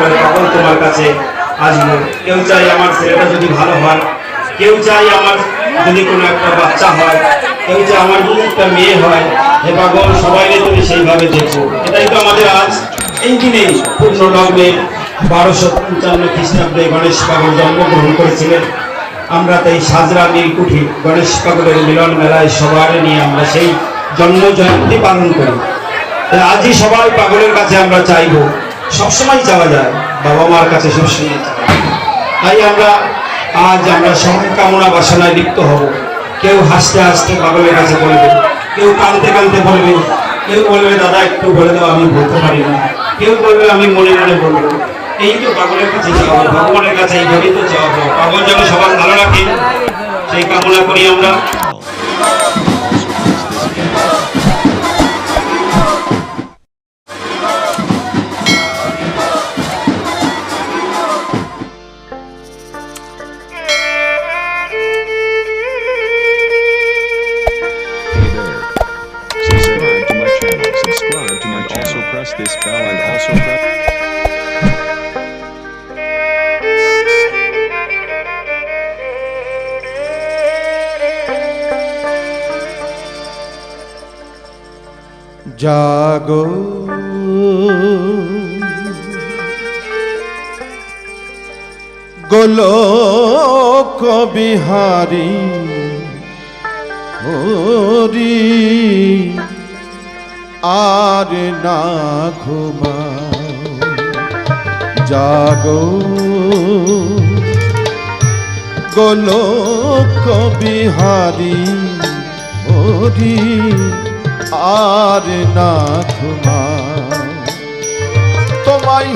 করে তখন তোমার কাছে আসব। কেউ চাই আমার ছেলেটা যদি ভালো হয়, কেউ চাই আমার যদি কোনো একটা বাচ্চা হয়, কেউ চাই আমার যদি একটা মেয়ে হয়, হে পাগল, সবাই তুমি সেইভাবে দেখো। এটাই তো আমাদের আজ এই দিনে পূর্ণ লগ্নে বারোশো পঞ্চান্ন খ্রিস্টাব্দে গণেশ পাগল জন্মগ্রহণ করেছিলেন। আমরা তাই সাজরা নীলকুঠি গণেশ পাগলের মিলন মেলায় সবার নিয়ে আমরা সেই জন্ম জয়ন্তী পালন করি। আজই সবাই পাগলের কাছে আমরা চাইব। সবসময় চাওয়া যায় বাবা মার কাছে সবসময় তাই আমরা আজ আমরা সবাই কামনা বাসনায় লিপ্ত হব। কেউ হাসতে হাসতে পাগলের কাছে বলবে, কেউ কাঁদতে কাঁদতে বলবে, কেউ বলবে, দাদা, একটু বলে দাও, আমি বলতে পারি না। কেউ বলবে, আমি মনে মনে বলব। এই তো পাগলের কাছে যাওয়া ভগবানের কাছে এইভাবেই তো যাওয়া। পাগল যেন সবার ভালো রাখে সেই কামনা করি আমরা। touch this bell and also press. जागो गोलो को बिहारी होरी আর না ঘুমাও জাগো। গোলক বিহারী হরি আর না ঘুমাও তোমায়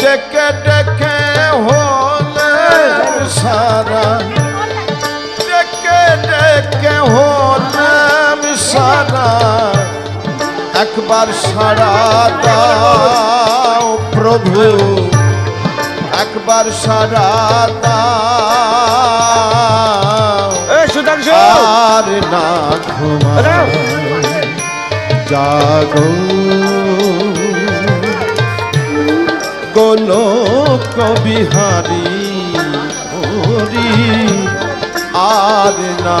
ডেকে ডেকে হলে সারা। ডেকে ডেকে হলে সারা। একবার সারা দাও প্রভু। একবার সারা দাও। আর না ঘুমাও জাগো। গোলক বিহারী হরি আর না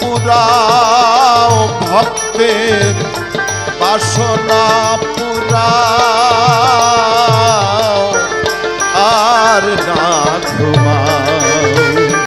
পুরাও ভক্তের বাসনা পুরা আর না ঘুমা